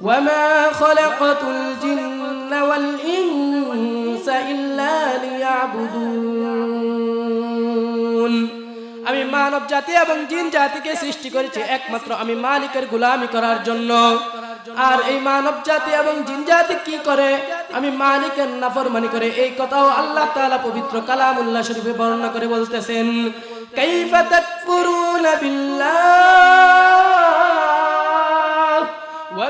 وما خلقت الجن والإنس إلا ليعبدون আমি মানব জাতি এবং জিন জাতিকে সৃষ্টি করেছি একমাত্র আমি মালিকের গোলামি করার জন্য আর এই মানব জাতি এবং জিন জাতি কি করে আমি মালিকের নাফরমানি করে এই কথাও আল্লাহ তাআলা পবিত্র কালামুল্লাহ শরীফে বর্ণনা করে বলতেছেন কাইফা তাকফুরুনা বিল্লাহ ওয়া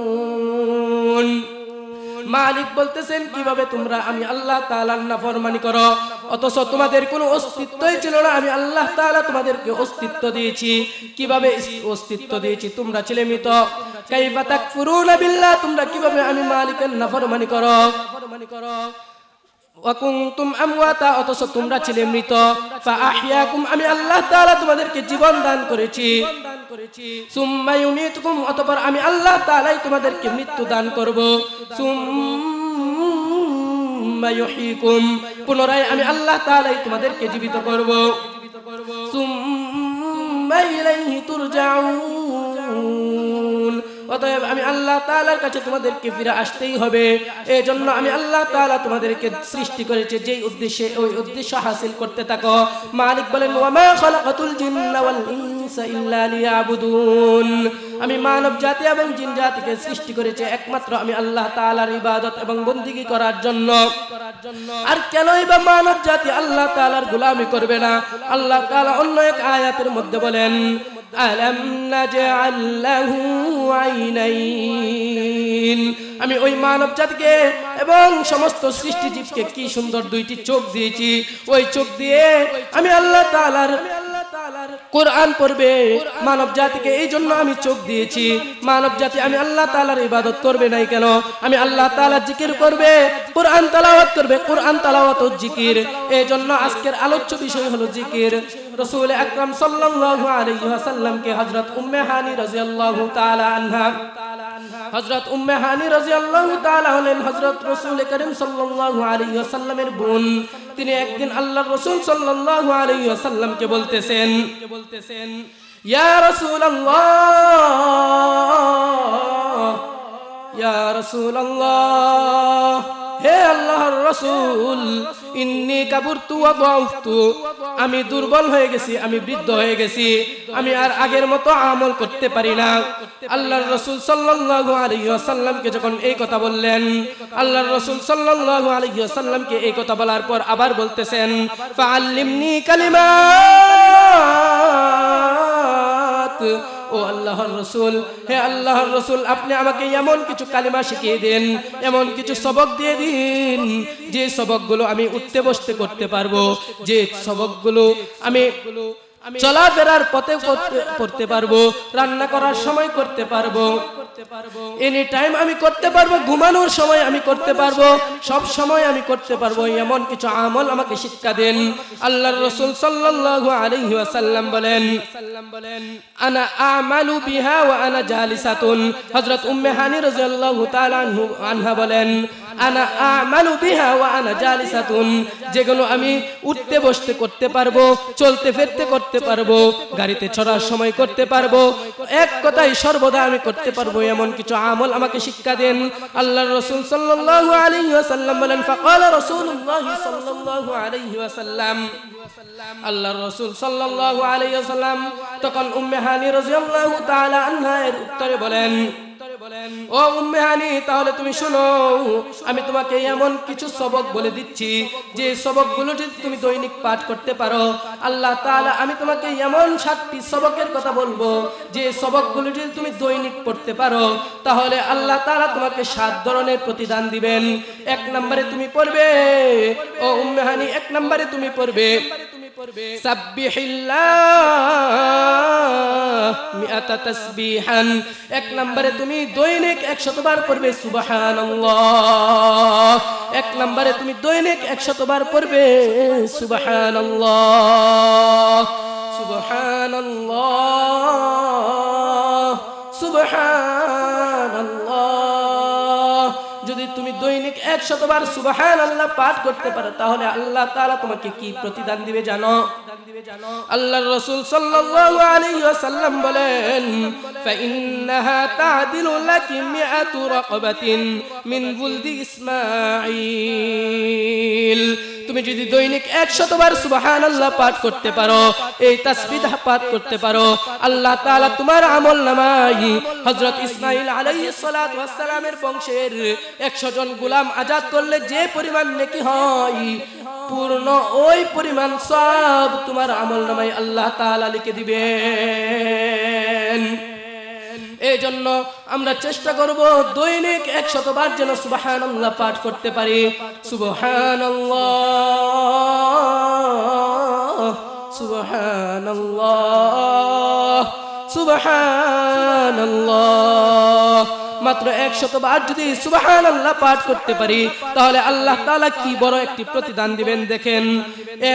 মালিক বলতেছেন, কীভাবে তোমরা আমি আল্লাহ তাআলার নাফরমানি করো? অথচ তোমাদের কোনো অস্তিত্বই ছিল না। আমি আল্লাহ তালা তোমাদেরকে অস্তিত্ব দিয়েছি। কীভাবে অস্তিত্ব দিয়েছি? তোমরা ছেলে মৃত। তোমরা কীভাবে আমি মালিকের নাফরমানি করো? নাফরমানি করো তোমরা ছিলে মৃত। আমি আল্লাহ তোমাদেরকে জীবন দান করেছি। সুম্মা ইউমিতুকুম অতঃপর আমি আল্লাহ তালাই তোমাদেরকে মৃত্যু দান করব। সুম্মা পুনরায় আমি আল্লাহ তালাই তোমাদেরকে জীবিত করব। সুম্মা ইলাইহি তুরজাউন। অতএব আমি আল্লাহ তাআলার কাছে তোমাদেরকে ফিরে আসতেই হবে। এই জন্য আমি আল্লাহ তাআলা তোমাদেরকে সৃষ্টি করেছে, যেই উদ্দেশ্যে ওই উদ্দেশ্য হাসিল করতে থাকো। মালিক বলেন, ওয়ামা খালাকাতুল জিন্না ওয়াল ইনসা ইল্লা লিয়াবুদুন। আমি মানব জাতি এবং জিন জাতিকে সৃষ্টি করেছে একমাত্র আমি আল্লাহ তাআলার ইবাদত এবং বন্দিগি করার জন্য। আর কেনই বা মানব জাতি আল্লাহ তাআলার গোলামি করবে না? আল্লাহ তাআলা অন্য এক আয়াতের মধ্যে বলেন ألم نجعل له عينين؟ আমি ওই মানব জাতিকে এবং সমস্ত সৃষ্টিজীবকে কি সুন্দর দুইটি চোখ দিয়েছি। ওই চোখ দিয়ে আমি আল্লাহ তাআলার কোরআন পড়বে মানব জাতিকে এই জন্য আমি চোখ দিয়েছি। মানব জাতি আমি আল্লাহ তালার ইবাদত করবে নাই কেন? আমি আল্লাহ তাআলার জিকির করবে, কোরআন তালাওয়াত করবে, কোরআন তালাওয়াত জিকির। এই জন্য আজকের আলোচ্য বিষয় হলো জিকির। রসুল আকরাম সাল্লাল্লাহু আলাইহি ওয়াসাল্লামকে হযরত উম্মে হানি রাদিয়াল্লাহু তাআলা আনহা হযরত উম্মে হানি রাদিয়াল্লাহু তাআলা হলেন হজরত রাসূল করিম সাল্লাল্লাহু আলাইহি ওয়াসাল্লামের বোন। তিনি একদিন আল্লাহর রাসূল সাল্লাল্লাহু আলাইহি ওয়াসাল্লামকে বলতেছেন বলতেছেন, ইয়া রাসূলুল্লাহ ইয়া রাসূলুল্লাহ হে আল্লাহর রাসূল, ইন্নী কাবুরতু ওয়া দাউফতু আমি দুর্বল হয়ে গেছি, আমি বৃদ্ধ হয়ে গেছি, আমি আর আগের মতো আমল করতে পারি না। আল্লাহর রাসূল সাল্লাল্লাহু আলাইহি ওয়াসাল্লামকে যখন এই কথা বললেন, আল্লাহর রাসূল সাল্লাল্লাহু আলাইহি ওয়াসাল্লামকে এই কথা বলার পর আবার বলতেছেন, ফাআল্লিমনি কালিমাত ও আল্লাহর রসুল, হে আল্লাহর রসুল, আপনি আমাকে এমন কিছু কালিমা শিখিয়ে দিন, এমন কিছু সবক দিয়ে দিন, যে সবকগুলো আমি উঠতে বসতে করতে পারব, যে সবকগুলো আমি চলাফেরার পথে করতে- পারব রান্না করার সময় করতে পারব। এনি টাইম আমি করতে পারব ঘুমানোর সময় আমি করতে পারব সব সময় আমি করতে পারব এমন কিছু আমল আমাকে শিক্ষা দেন। আল্লাহর রাসূল সাল্লাল্লাহু আলাইহি ওয়াসাল্লাম বলেন আনা আমালু বিহা ওয়া আনা জালিসাতুন। হযরত উম্মে হানি রাদিয়াল্লাহু তাআলা আনহু আনহা বলেন আনা আমালু বিহা ওয়া আনা জালিসাতুন। যেগুলো আমি উঠতে বসতে করতে পারব, চলতে ফিরতে করতে পারব, গাড়িতে চড়ার সময় করতে পারব, এক কথাই সর্বদা আমি করতে পারব এমন কিছু আমল আমাকে শিক্ষা দেন। আল্লাহর রাসূল সাল্লাল্লাহু আলাইহি ওয়াসাল্লাম বলেন, ফাকালা রাসূলুল্লাহ সাল্লাল্লাহু আলাইহি ওয়াসাল্লাম। আল্লাহর রাসূল সাল্লাল্লাহু আলাইহি ওয়াসাল্লাম তখন উম্মে হানি রাদিয়াল্লাহু তাআলা আনহা এর উত্তরে বলেন ও উম্মে হানি, তাহলে তুমি শোনো, আমি তোমাকে এমন কিছু সবক বলে দিচ্ছি, যে সবকগুলো যদি তুমি দৈনিক পাঠ করতে পারো, আল্লাহ তাআলা, আমি তোমাকে এমন সাতটি সবকের কথা বলব, যে সবকগুলো যদি তুমি দৈনিক পড়তে পারো, তাহলে আল্লাহ তাআলা তোমাকে সাত ধরনের প্রতিদান দিবেন। এক নম্বরে তুমি পড়বে, ও উম্মে হানি, এক নম্বরে তুমি পড়বে মিআতা তাসবিহান। এক নম্বরে তুমি দৈনিক 100 বার পড়বে, সুবহানাল্লাহ। এক নম্বরে তুমি দৈনিক 100 বার পড়বে, সুবহানাল্লাহ। সুবহানাল্লাহ যদি তুমি দৈনিক একশতবার সুবাহান আল্লাহ পাঠ করতে পারো, তাহলে আল্লাহ তাআলা তোমাকে কি প্রতিদান দিবে জানো? আল্লাহর রসুল সাল্লাল্লাহু আলাইহি বলেন فإنها تعدل لك مئة رقبة من بلد ইসমাঈল। তুমি যদি দৈনিক এক শতবার সুবাহান আল্লাহ পাঠ করতে পারো, এই তাসবিহ পাঠ করতে পারো, আল্লাহ তাআলা তোমার আমল নামাই হযরত ইসমাঈল আলাইহিস সালাতু ওয়াস সালামের বংশের 100 জন গুলাম আজাদ করলে যে পরিমাণ নেকি হয়, পূর্ণ ওই পরিমাণ সব তোমার আমল নামাই আল্লাহ তাআলা লিখে দিবেন। এই জন্য আমরা চেষ্টা করব দৈনিক একশতবার যেন সুবাহান আল্লাহ পাঠ করতে পারি। সুবহান সুবহান সুবহান মাত্র একশত বার যদি সুবাহান আল্লাহ পাঠ করতে পারি, তাহলে আল্লাহ তালা কি বড় একটি প্রতিদান দিবেন দেখেন।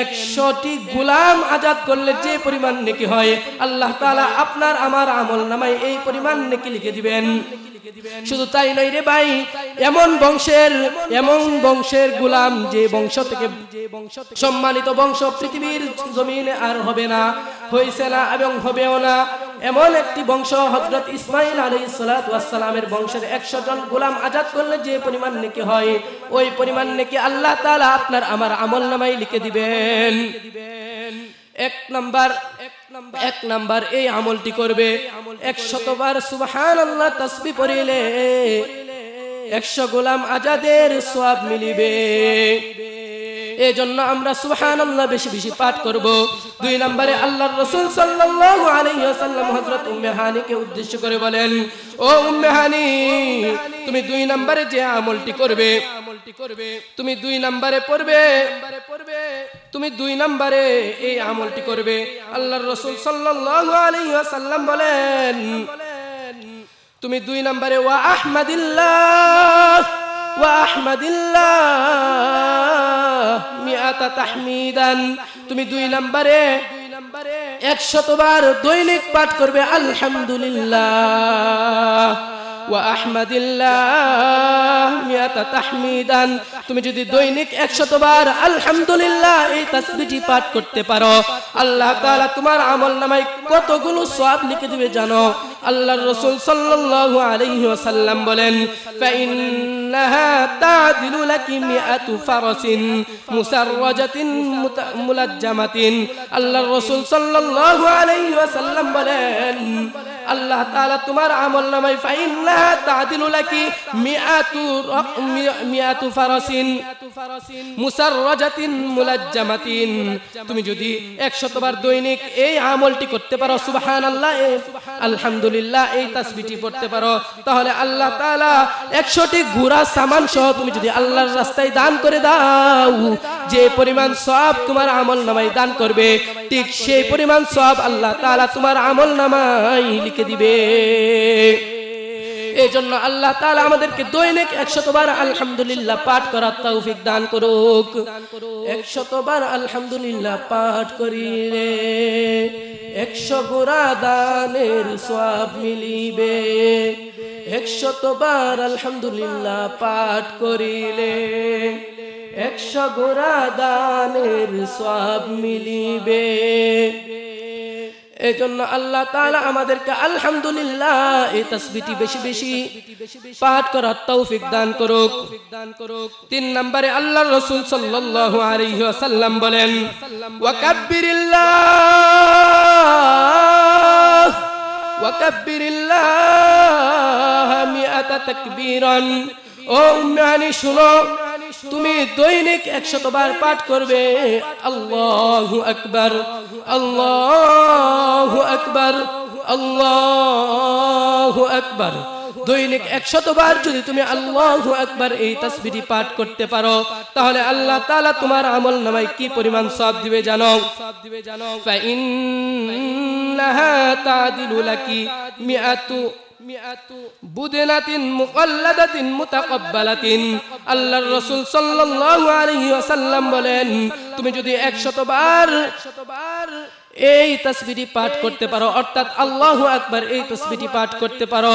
একশোটি গুলাম আজাদ করলে যে পরিমাণ নেকি হয়, আল্লাহ তালা আপনার আমার আমল নামায় এই পরিমাণ নেকি লিখে দিবেন। শুধু তাই নয় রে ভাই, এমন বংশের এমন বংশের গুলাম যে বংশ থেকে সম্মানিত বংশ, পৃথিবীর জমিনে আর হবে না, হয়েছে না এবং হবেও না। এমন একটি বংশ হজরত ইসমাইল আলী সালামের বংশের একশো জন গোলাম আজাদ করলে যে পরিমাণ নেকি হয়, ওই পরিমাণ নেকি আল্লাহ তাআলা আপনার আমার আমল নামাই লিখে দিবেন। এক নাম্বার এক নাম্বার এই আমলটি করবে। একশতবার সুবহান আল্লাহ তসবি পড়িলে একশো গোলাম আজাদের সওয়াব মিলিবে। এই জন্য আমরা সুবহান আল্লাহ বেশি বেশি পাঠ করব। দুই নম্বরে আল্লাহর রসুল সাল্লাল্লাহু আলাইহি ওয়াসাল্লাম হযরত উম্মে উদ্দেশ্য করে বলেন, ও উম্মে তুমি দুই নম্বরে যে আমলটি করবে, তুমি দুই নম্বরে পড়বে, তুমি দুই নম্বরে এই আমলটি করবে। আল্লাহর রসুল সাল্লাল্লাহু আলাইহি ওয়াসাল্লাম বলেন, তুমি দুই নম্বরে ওয়া আহমাদিল্লাহ ওয়া আহমাদিল্লাহ মিআতা তাহমিদান তুমি দুই নম্বরে, একশতবার দৈনিক পাঠ করবে, আলহামদুলিল্লাহ। তুমি যদি দৈনিক একশতবার, আলহামদুলিল্লাহ, এই তাসবিহটি পাঠ করতে পারো। আল্লাহ তাআলা তোমার আমল নামায় কতগুলো সওয়াব লিখে দিবে জানো? আল্লাহর রাসূল সাল্লাল্লাহু আলাইহি ওয়াসাল্লাম বলেন ফাইন্নাহা তাদিলু লাকি মিআতু ফারাসিন মুসাররাজাতিন মুলাজ্জামাতিন। আল্লাহর রাসূল সাল্লাল্লাহু আলাইহি ওয়াসাল্লাম বলেন, আল্লাহ তাআলা তোমার আমল নামায় ফাইন্নাহা তাদিলু লাকি মিআতু মিআতু ফারাসিন মুসাররাজাতিন মুলাজ্জামাতিন। তুমি যদি 100 বার দৈনিক এই আমলটি করতে পারো, সুবহানাল্লাহ আলহামদুলিল্লাহ। এই তাসবিটি পড়তে পারো। তাহলে আল্লাহ তাআলা 100টি ঘোড়া সামান সহ তুমি যদি আল্লাহর রাস্তায় দান করে দাও, যে পরিমাণ সব তোমার আমল নামায় দান করবে, ঠিক সেই পরিমাণ সব আল্লাহ তাআলা তোমার আমল নামায় লিখে দিবে। এই জন্য আল্লাহ তাআলা আমাদেরকে দৈনিক একশতবার আলহামদুলিল্লাহ পাঠ করার তৌফিক দান করুক। একশতবার আলহামদুলিল্লাহ পাঠ করিলে একশো গোড়া দানের সব মিলিবে। একশতবার আলহামদুলিল্লাহ পাঠ করিলে একশো গোড়া দানের সব মিলিবে। এই জন্য আল্লাহ তাআলা আমাদেরকে আলহামদুলিল্লাহ এই তাসবিহটি বেশি বেশি পাঠ করার তৌফিক দান করুক। তিন নম্বরে আল্লাহর রাসূল সাল্লাল্লাহু আলাইহি ওয়াসাল্লাম বলেন, ওয়াকাব্বিরিল্লাহ ওয়াকাব্বিরিল্লাহ মিআতা তাকবীরান। ও উম্মানি শুনো তুমি দৈনিক একশতবার পাঠ করবে। আল্লাহু আকবার আল্লাহু আকবার আল্লাহু আকবার। দৈনিক একশতবার যদি তুমি আল্লাহু আকবার এই তাসবিহটি পাঠ করতে পারো, তাহলে আল্লাহ তাআলা তোমার আমল নামায় কি পরিমাণ সব দিবে জানো? দিবে ইন্নাহা বুদনাতিন মুকাল্লাদাতিন মুতাকাব্বালাতিন। আল্লাহর রাসূল সাল্লাল্লাহু আলাইহি ওয়াসাল্লাম বলেন তুমি যদি 100 বার এই তসবিটি পাঠ করতে পারো, অর্থাৎ আল্লাহু আকবার এই তসবিটি পাঠ করতে পারো।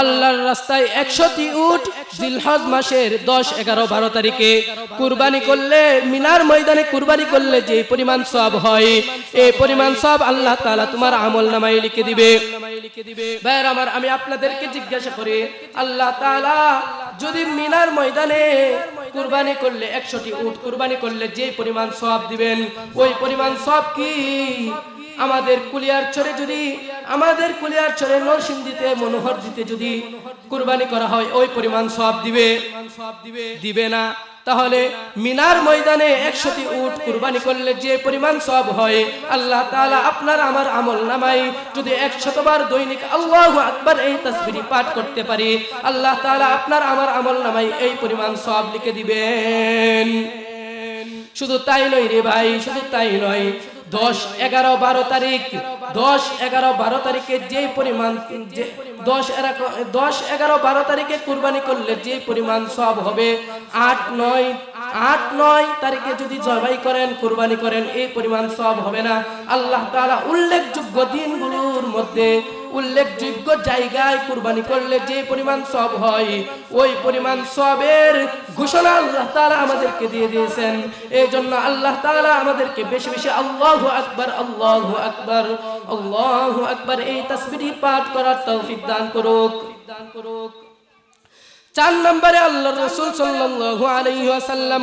আল্লাহর রাস্তায় একশোটি উট, জিলহজ মাসের দশ, এগারো, বারো তারিখে। কুরবানি করলে, মিনার ময়দানে কুরবানি করলে যে পরিমাণ সব হয়, এই পরিমাণ সব আল্লাহ তালা তোমার আমল নামায় লিখে দিবে। ভাইয়ের আমার, আমি আপনাদেরকে জিজ্ঞাসা করি, আল্লাহ তাআলা যদি মিনার ময়দানে কুরবানি করলে একশোটি উট, কুরবানি করলে যে পরিমাণ সব দিবেন, ওই পরিমাণ সব কি? আমাদের কুলিয়ার চরে যদি, আমাদের কুলিয়ার চরে নরসিংদীতে মনোহর দিতে যদি কুরবানি করা হয়, ওই পরিমাণ সব দিবে? দিবে না। তাহলে মিনার ময়দানে একশোটি উট কুরবানি করলে যে পরিমাণ সব হয়, আল্লাহ তালা আপনার আমার আমল নামাই যদি একশতবার দৈনিক আল্লাহ আকবার এই তসবিরি পাঠ করতে পারি, আল্লাহ তালা আপনার আমার আমল নামাই এই পরিমাণ সব লিখে দিবেন। শুধু তাই নয় রে ভাই, শুধু তাই নয়। দশ, এগারো, বারো তারিখ। দশ, এগারো, বারো তারিখে যে পরিমাণ দশ দশ, এগারো, বারো তারিখে কুরবানি করলে যে পরিমাণ সব হবে, আট, নয় আট, নয় তারিখে যদি জবাই করেন, কুরবানি করেন, এই পরিমাণ সব হবে না। আল্লাহ তালা উল্লেখযোগ্য দিনগুলোর মধ্যে উল্লেখযোগ্য জায়গায় কুরবানি করলে যে পরিমাণ সব হয়, ওই পরিমাণ সবের ঘোষণা আল্লাহ তাআলা আমাদেরকে দিয়ে দিয়েছেন। এই জন্য আল্লাহ তাআলা আমাদেরকে বেশি বেশি আল্লাহু আকবার আল্লাহু আকবার আল্লাহু আকবার এই তাসবিহ পাঠ করার তৌফিক দান করুক। দান করুক চার নম্বরে আল্লাহ রসুল সাল্লাল্লাহু আলাইহি ওয়াসাল্লাম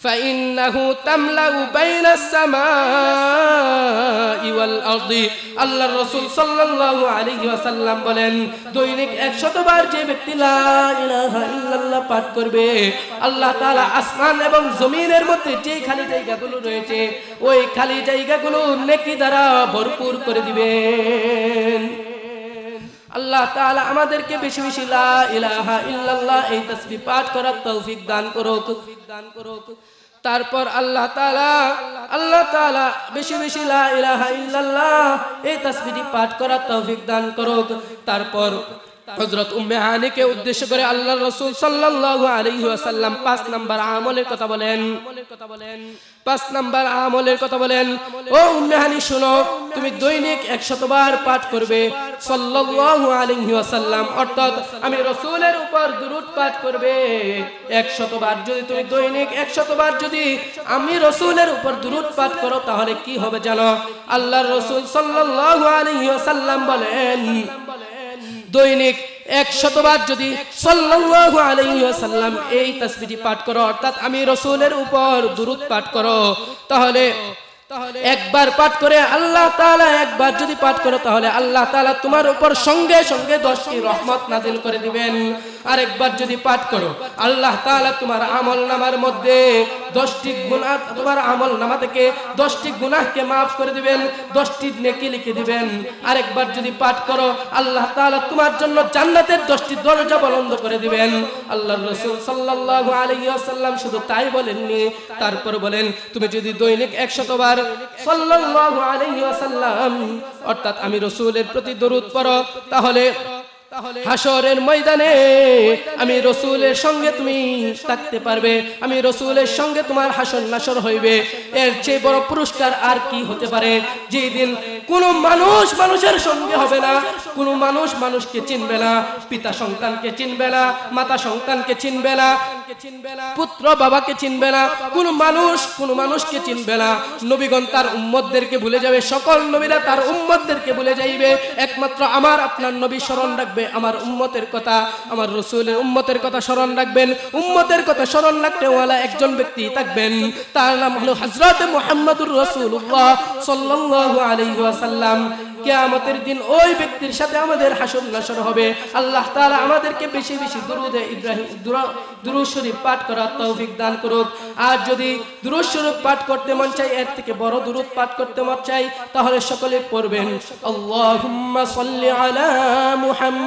فإنه تملأ بين السماء والأرض আল্লাহ রসুল সাল্লাল্লাহু আলাইহি ওয়াসাল্লাম বলেন দৈনিক 100 বার যে ব্যক্তি লা ইলাহা ইল্লাল্লাহ পাঠ করবে আল্লাহ তাআলা আসমান এবং জমিনের মধ্যে যে খালি জায়গাগুলো রয়েছে ওই খালি জায়গাগুলো নেকি দ্বারা ভরপুর করে দিবেন আল্লাহ তাআলা আমাদেরকে বেশি বেশি লা ইলাহা ইল্লাল্লাহ এই তাসবিহ পাঠ করার তৌফিক দান করুক। দান করুক তারপর আল্লাহ তাআলা আল্লাহ তাআলা বেশি বেশি লা ইলাহা ইল্লাল্লাহ এই তাসবিহটি পাঠ করার তৌফিক দান করুক। তারপর হযরত উম্মে হানিকে উদ্দেশ্য করে আল্লাহ রাসূল সাল্লাল্লাহু আলাইহি ওয়াসাল্লাম পাঁচ নাম্বার আমলের কথা বলেন কথা বলেন। পাঁচ নাম্বার আমলের কথা বলেন, ও উম্মে হানি শোনো, তুমি দৈনিক 100 বার পাঠ করবে, সাল্লাল্লাহু আলাইহি ওয়াসাল্লাম। অর্থাৎ আমি রাসূলের উপর দুরূদ পাঠ করবে। 100 বার যদি তুমি দৈনিক 100 বার যদি আমি রাসূলের উপর দুরূদ পাঠ করো, তাহলে কি হবে জানো? আল্লাহর রাসূল সাল্লাল্লাহু আলাইহি ওয়াসাল্লাম বলেন, দৈনিক এক শতবার যদি সাল্লাল্লাহু আলাইহি ওয়াসাল্লাম এই তাসবিহটি পাঠ করো, অর্থাৎ আমি রসুলের উপর দুরূদ পাঠ করো, তাহলে একবার পাঠ করে আল্লাহ তাআলা একবার যদি পাঠ করো, তাহলে আল্লাহ তাআলা তোমার উপর সঙ্গে সঙ্গে দশটি রহমত নাজিল করে দিবেন। আর একবার যদি পাঠ করো, আল্লাহ তোমার আমল নামার মধ্যে দশটি গুনাহ, তোমার আমল নামা থেকে দশটি গুনাহকে মাফ করে দিবেন, দশটি নেকি লিখে দিবেন। আরেকবার যদি পাঠ করো, আল্লাহ তাআলা তোমার জন্য জান্নাতের দশটি দরজা বন্ধ করে দিবেন। আল্লাহ রসুল সাল্লাল্লাহু আলাইহি ওয়াসাল্লাম শুধু তাই বলেননি, তারপর বলেন, তুমি যদি দৈনিক একশতবার আলাইহি ওয়াসাল্লাম, অর্থাৎ আমি রসুলের প্রতি দরুদ পড়ো, তাহলে হাসরের ময়দানে আমি রসুলের সঙ্গে তুমি থাকতে পারবে। আমি রসুলের সঙ্গে তোমার হাসর নাসর হইবে। এর চেয়ে বড় পুরস্কার আর কি হতে পারে? যেদিন কোন মানুষ মানুষের সঙ্গে হবে না কোন মানুষ মানুষকে চিনবে না পিতা সন্তানকে চিনবে না মাতা সন্তানকে চিনবে না পুত্র বাবাকে চিনবে না কোন মানুষ কোন মানুষকে চিনবে না। নবীগণ তার উম্মতদেরকে ভুলে যাবে সকল নবীরা তার উম্মতদেরকে ভুলে যাইবে। একমাত্র আমার আপনার নবী স্মরণ রাখবে। আমার উম্মতের কথা, আমার রসুলের উম্মতের কথা স্মরণ রাখবেন। উম্মতের কথা স্মরণ রাখতে ওয়ালা একজন ব্যক্তি থাকবেন। তার নাম হলো হযরত মুহাম্মদুর রাসূলুল্লাহ সাল্লাল্লাহু আলাইহি ওয়াসাল্লাম। কিয়ামতের দিন ওই ব্যক্তির সাথে আমাদের হাসর নাসর হবে। আল্লাহ তাআলা আমাদেরকে বেশি বেশি দুরুদে ইব্রাহিম, দুরু- দুরূদ শরীফ পাঠ করার তৌফিক দান করুক। আর যদি দুরুদ শরীফ পাঠ করতে মন চাই এর থেকে বড় দুরুদ পাঠ করতে মন চাই তাহলে সকলে পড়বেন। আল্লাহুম্মা সাল্লি আলা মুহাম্মদ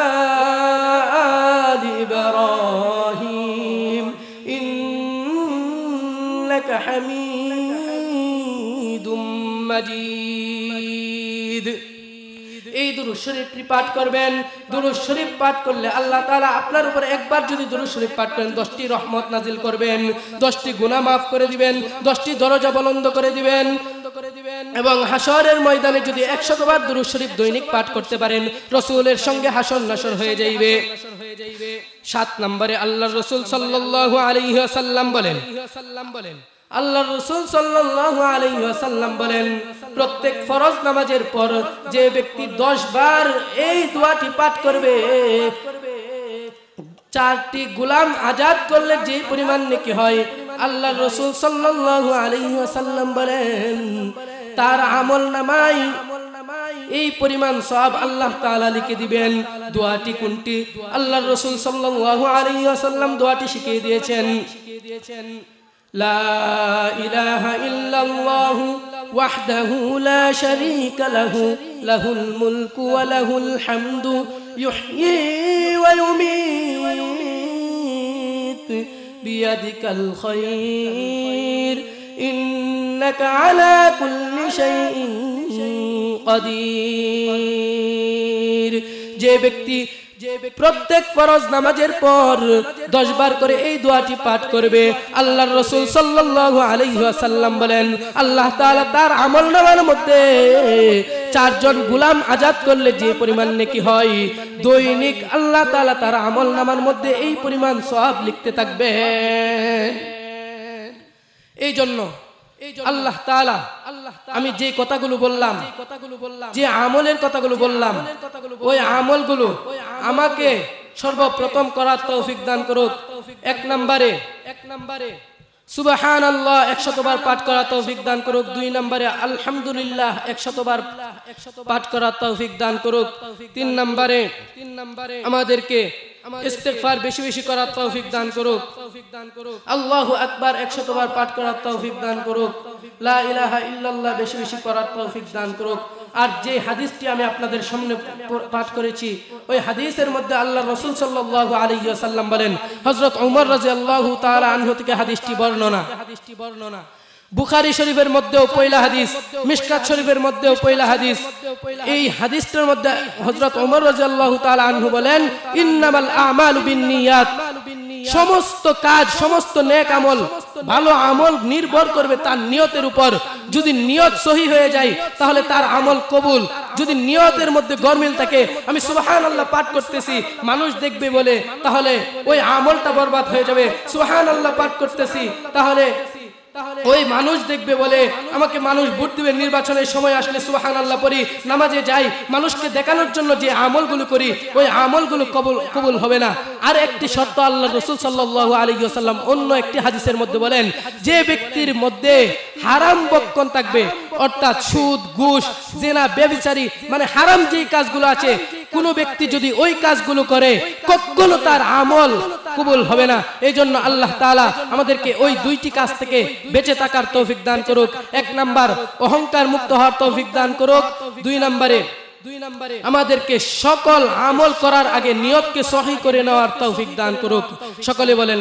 হামিদ মাজিদ। এই দুরু শরীফটি পাঠ করবেন। দুরু শরীফ পাঠ করলে আল্লাহ তারা আপনার উপর একবার যদি দুরু শরীফ পাঠ করেন, দশটি রহমত নাজিল করবেন, দশটি গুণা মাফ করে দিবেন, দশটি দরজা বলন্দ করে দিবেন এবং হাসরের ময়দানে যদি একশতবার দুরু শরীফ দৈনিক পাঠ করতে পারেন, রসুলের সঙ্গে হাসর নাসর হয়ে যাইবে। সাত নম্বরে আল্লাহ রসুল সাল্লাহ আলী বলেন সাল্লাম বলেন আল্লাহ রসুল ওয়াসাল্লাম বলেন, প্রত্যেক ফরজ নামাজের পর যে ব্যক্তি দশ বার এই দোয়াটি পাঠ করবে, চারটি গোলাম আজাদ করলে যে পরিমাণ নেকি হয়। আল্লাহ রসুল সাল্লাল্লাহু আলাইহি ওয়াসাল্লাম বলেন, তার আমল নামাই, এই পরিমাণ সব আল্লাহ তাআলা লিখে দিবেন। দোয়াটি কোনটি? আল্লাহ রসুল সাল্লাল্লাহু আলাইহি ওয়াসাল্লাম দোয়াটি শিখিয়ে দিয়েছেন। لا إله إلا الله وحده لا شريك له له الملك وله الحمد يحيي ويميت. بيدك الخير إنك على كل شيء قدير. যে প্রত্যেক ফরজ নামাজের পর দশ বার করে এই দোয়াটি পাঠ করবে, আল্লাহর রসুল সাল্লাল্লাহু আলাইহি ওয়াসাল্লাম বলেন, আল্লাহ তাআলা তার আমল নামার মধ্যে চারজন গুলাম আজাদ করলে যে পরিমাণ নাকি হয়, দৈনিক আল্লাহ তাআলা তার আমল নামার মধ্যে এই পরিমাণ সব লিখতে থাকবে। এই জন্য আল্লাহ তাআলা আমি যে কথাগুলো বললাম কথাগুলো বললাম যে আমলের কথাগুলো বললাম ওই আমলগুলো আমাকে সর্বপ্রথম করার তৌফিক দান করুক। এক নম্বরে এক নম্বরে সুবাহান আল্লাহ একশতবার পাঠ করা তৌফিক দান করুক। দুই নম্বরে আলহামদুলিল্লাহ একশতবার পাঠ করা তৌফিক দান করুক। তিন নম্বরে তিন নম্বরে আমাদেরকে ইস্তেগফার বেশি বেশি করার তৌফিক দান করুক। তৌফিক দান করুক। আল্লাহু আকবার 100 বার পাঠ করার তৌফিক দান করুক। লা ইলাহা ইল্লাল্লাহ বেশি বেশি করার তৌফিক দান করুক। আর যে হাদিসটি আমি আপনাদের সামনে পাঠ করেছি ওই হাদিসের মধ্যে আল্লাহ রসুল সাল্লাল্লাহু আলাইহি ওয়াসাল্লাম বলেন হযরত ওমর রাদিয়াল্লাহু তাআলা আনহু থেকে হাদিসটি বর্ণনা। হাদিসটি বর্ণনা। বুখারী শরীফের মধ্যেও পয়লা হাদিস, মিশকাত শরীফের মধ্যেও পয়লা হাদিস। এই হাদিসটার মধ্যে হযরত ওমর তাআলা আনহু বলেন, ইন্নামাল আমালু বিন্নিয়াত। সমস্ত কাজ, সমস্ত নেক আমল, ভালো আমল নির্ভর করবে তার নিয়তের উপর। যদি নিয়ত সহি হয়ে যায়, তাহলে তার আমল কবুল। যদি নিয়তের মধ্যে গরমিল থাকে, আমি সুবহান আল্লাহ পাঠ করতেছি, মানুষ দেখবে বলে, তাহলে ওই আমলটা বরবাদ হয়ে যাবে। সুবহান আল্লাহ পাঠ করতেছি, তাহলে ওই মানুষ দেখবে বলে, আমাকে মানুষ ভোট দেবে নির্বাচনের সময় আসলে সুহান আল্লাহ পড়ি, নামাজে যাই, মানুষকে দেখানোর জন্য যে আমলগুলো করি, ওই আমলগুলো কবুল কবুল হবে না। আর একটি সত্য আল্লাহ রসুল সাল্লাহ আলী সাল্লাম অন্য একটি হাদিসের মধ্যে বলেন, যে ব্যক্তির মধ্যে হারাম বক্ষণ থাকবে। অর্থাৎ সুদ, ঘুষ, জেনা বেবিচারি মানে হারাম যে কাজগুলো আছে, কোন ব্যক্তি যদি ওই কাজগুলো করে, কখনো তার আমল কবুল হবে না। এই জন্য আল্লাহ তাআলা আমাদেরকে ওই দুইটি কাজ থেকে বেঁচে থাকার তৌফিক দান করুক। এক নাম্বার, অহংকার মুক্ত হওয়ার তৌফিক দান করুক। দুই নম্বরে দুই নম্বরে আমাদেরকে সকল আমল করার আগে নিয়তকে সহি করে নেওয়ার তৌফিক দান করুক। সকলে বলেন